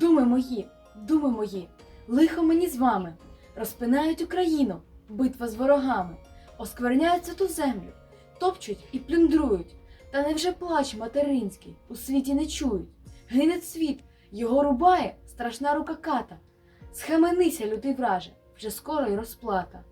мої, думи мої, лихо мені з вами, розпинають Україну, битва з ворогами, оскверняють святу землю, топчуть і плюндрують. Та невже плач материнський у світі не чують? Гине світ, його рубає страшна рука ката. Схаменися, лютий враже, вже скоро й розплата.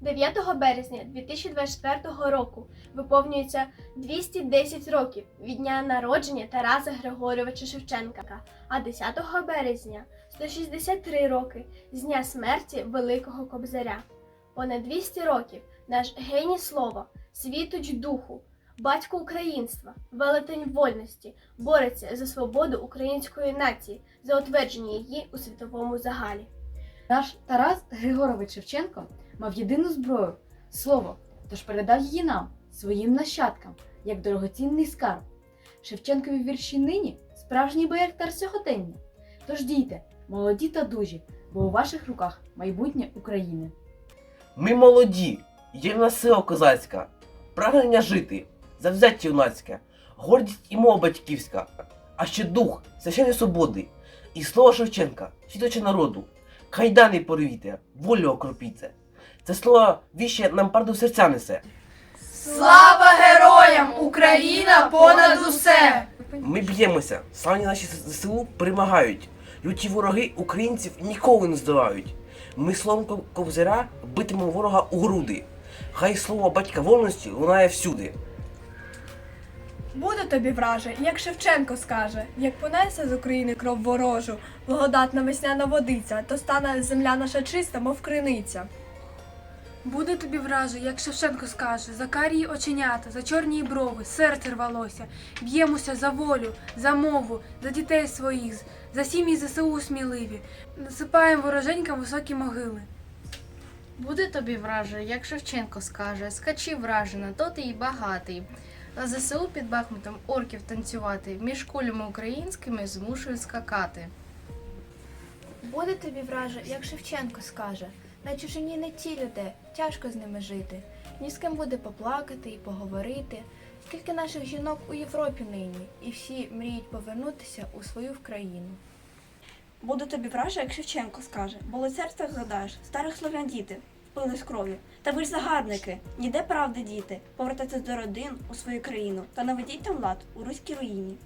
9 березня 2024 року виповнюється 210 років від дня народження Тараса Григорьовича Шевченка, а 10 березня 163 роки з дня смерті Великого Кобзаря. Понад 200 років наш геній слова, світоч духу, батько українства, велетень вольності бореться за свободу української нації, за утвердження її у світовому загалі. Наш Тарас Григорович Шевченко мав єдину зброю слово, тож передав її нам, своїм нащадкам, як дорогоцінний скарб. Шевченкові вірші нині справжній бояртар сьогодення. Тож дійте, молоді та дужі, бо у ваших руках майбутнє України. Ми молоді, єдина сила козацька, прагнення жити, завзяття юнацьке, гордість і мова батьківська, а ще дух священної свободи, і слово Шевченка, світоче народу, кайдани порвіте, волю окропіте. Це слово віще нам правду в серця несе. Слава героям! Україна понад усе! Ми б'ємося, славні наші ЗСУ перемагають. Люті вороги українців ніколи не здолають. Ми словом кобзаря битимемо ворога у груди. Хай слово батька вольності лунає всюди. Буде тобі враже, як Шевченко скаже, як понесе з України кров ворожу, благодатна весняна водиця, то стане земля наша чиста, мов криниця. Буде тобі враже, як Шевченко скаже, за карії оченята, за чорні брови, серце рвалося. Б'ємося за волю, за мову, за дітей своїх, за сім'ї ЗСУ сміливі. Насипаємо вороженькам високі могили. Буде тобі враже, як Шевченко скаже, скачи враже, на то ти й багатий. А ЗСУ під Бахмутом орків танцювати, між кулями українськими змушують скакати. Буде тобі враже, як Шевченко скаже, на чужині не ті люди, тяжко з ними жити. Ні з ким буде поплакати і поговорити. Скільки наших жінок у Європі нині, і всі мріють повернутися у свою країну. Буде тобі враже, як Шевченко скаже, бо лицарства згадаєш, старих слов'ян діти, впили з кров'ю. Та ви ж загарбники, ніде правди діти, повертайтесь до родин у свою країну та наведіть там лад у руській руїні.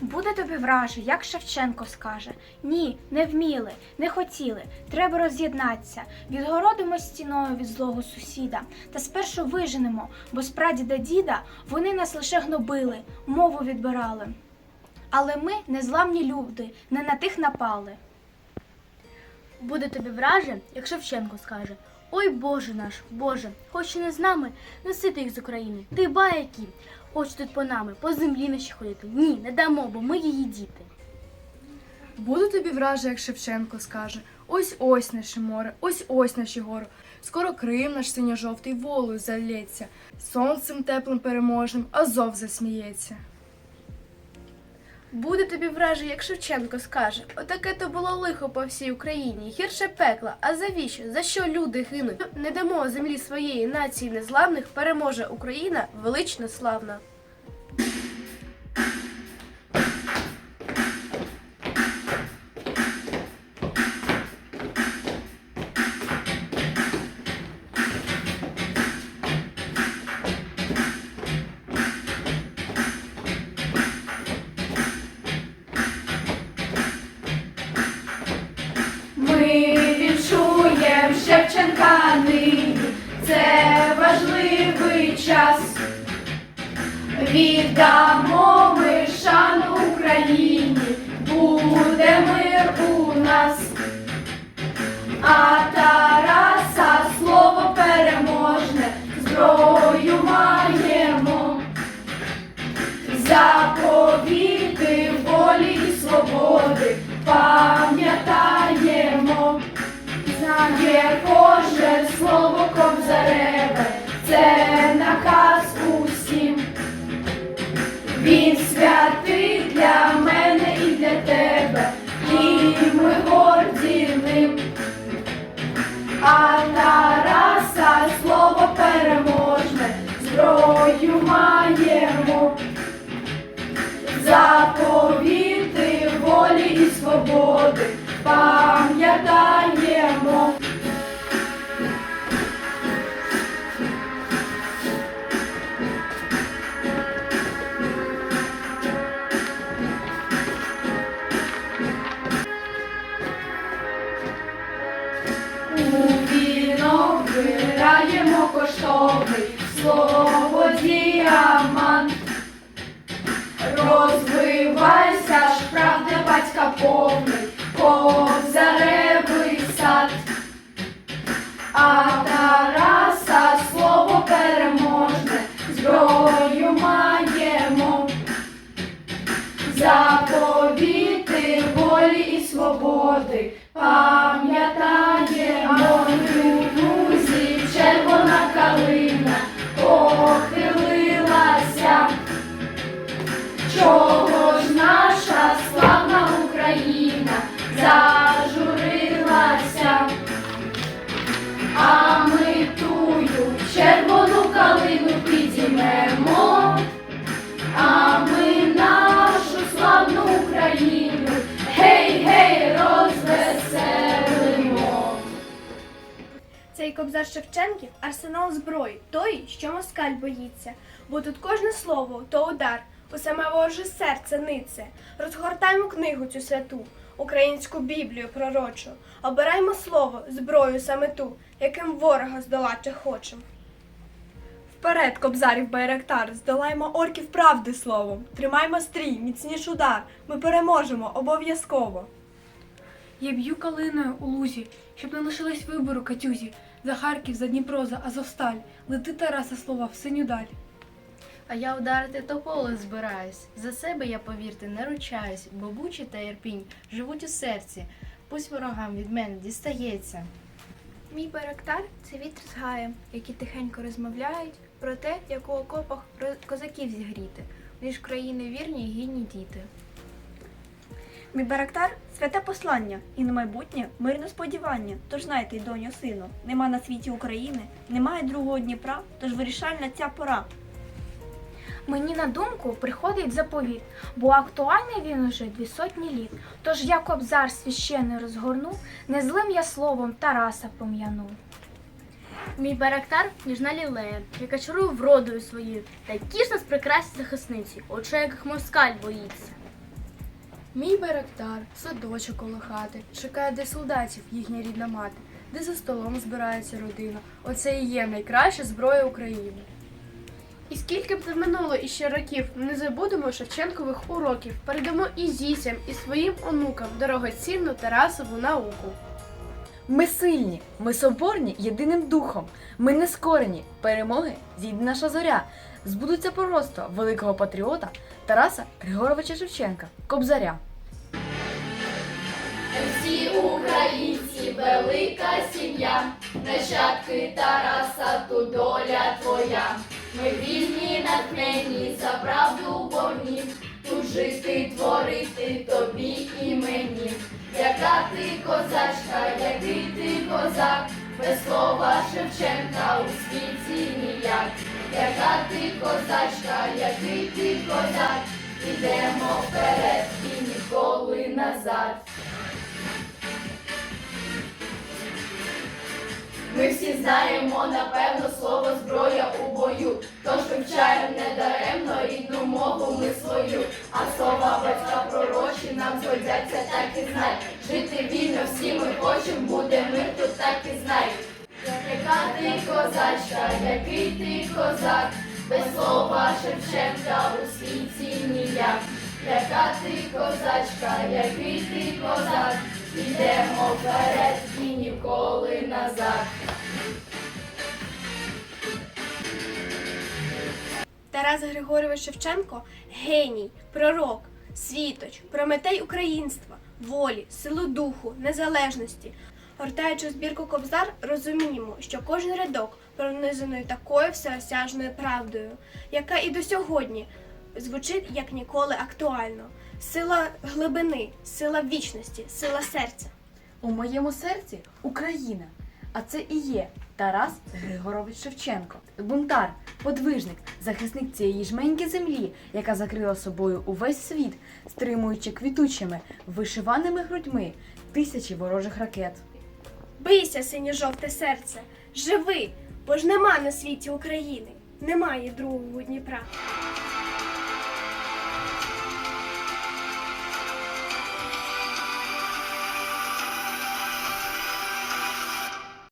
Буде тобі враже, як Шевченко скаже. Ні, не вміли, не хотіли. Треба роз'єднатися. Відгородимо стіною від злого сусіда. Та спершу виженемо, бо з прадіда діда вони нас лише гнобили, мову відбирали. Але ми незламні люди, не на тих напали. Буде тобі враже, як Шевченко скаже. Ой Боже наш, Боже, хоч і не з нами, неси ти їх з України. Ти баяки, хоч тут по нами, по землі наші ходити. Ні, не дамо, бо ми її діти. Буду тобі враже, як Шевченко скаже. Ось ось наше море, ось ось наші гори. Скоро Крим наш синьо-жовтий волею залється. Сонцем теплим переможним, Азов засміється. Буде тобі враже, як Шевченко скаже. Отаке то було лихо по всій Україні, гірше пекла. А завіщо? За що люди гинуть? Не дамо землі своєї нації незламних, переможе Україна велично славна. Віддамо ми шану Україні, буде мир у нас. А Тараса Заповіти волі і свободи пам'ятаємо. У вінок вираємо коштовний слово Розвивайся ж, правда, батька повний, повзаревий сад. А Тараса слово переможне, зброю маємо. Заповіти волі і свободи Цей кобзар Шевченків арсенал зброї, той, що москаль боїться. Бо тут кожне слово то удар, у саме вороже серце нице. Розгортаймо книгу цю святу, українську Біблію пророчу. Обираймо слово, зброю саме ту, яким ворога здолати хочем. Вперед, кобзарів байрактар, здолаємо орків правди словом. Тримаймо стрій, міцніш удар. Ми переможемо обов'язково. Я б'ю калиною у лузі, щоб не лишилось вибору Катюзі. За Харків, за Дніпро, за Азовсталь. Лети Тараса слова в синю даль. А я вдарити тополи збираюсь. За себе я, повірте, не ручаюсь, бо Бучі та Ірпінь живуть у серці. Пусть ворогам від мене дістається. Мій барактар це вітер з гаєм, які тихенько розмовляють про те, як у окопах козаків зігріти, між країни вірні й гідні діти. Мій барактар святе послання і на майбутнє мирне сподівання. Тож знайте, доню, сину, нема на світі України, немає другого Дніпра, тож вирішальна ця пора. Мені на думку приходить заповіт, бо актуальний він уже дві сотні літ. Тож я кобзар священний розгорнув, не злим я словом Тараса пом'янув. Мій барактар ніжна лілея, яка чарує вродою своєю, такі ж нас прекрасні захисниці, очей яких москаль боїться. Мій барактар, садочок коло хати, чекає, де солдатів їхня рідна мати, де за столом збирається родина. Оце і є найкраща зброя України. І скільки б не минуло іще років, не забудемо Шевченкових уроків, передамо і дітям, і своїм онукам дорогоцінну Тарасову науку. Ми сильні, ми соборні єдиним духом. Ми не скорені. Перемоги зійде наша зоря. Збудуться пророцтва великого патріота Тараса Григоровича Шевченка, Кобзаря. Всі українці, велика сім'я, нащадки Тараса, ту доля твоя. Ми вільні, натхнені, за правду борні, тут жити, творити тобі і мені. Яка ти козачка, який ти козак, без слова Шевченка у світі ніяк. Яка ти козачка, який ти козак, ідемо вперед і ніколи назад. Ми всі знаємо, напевно, слово зброя у бою. Тож вивчаємо недаремно рідну мову ми свою. А слова батька пророчі нам згодяться, так і знай. Жити вільно всі ми хочемо, буде мир тут так і знай. Яка ти козачка, який ти козак, без слова Шевченка у світі ніяк. Яка ти козачка, який ти козак, ідемо вперед і ніколи назад. Тарас Григорович Шевченко геній, пророк, світоч, прометей українства, волі, силу духу, незалежності. Гортаючи збірку Кобзар, розуміємо, що кожен рядок пронизаний такою всеосяжною правдою, яка і до сьогодні звучить як ніколи актуально. Сила глибини, сила вічності, сила серця. У моєму серці Україна, а це і є Тарас Григорович Шевченко, бунтар, подвижник, захисник цієї жменьки землі, яка закрила собою увесь світ, стримуючи квітучими, вишиваними грудьми тисячі ворожих ракет. Бийся, синьо-жовте серце, живи, бо ж нема на світі України, немає другого Дніпра.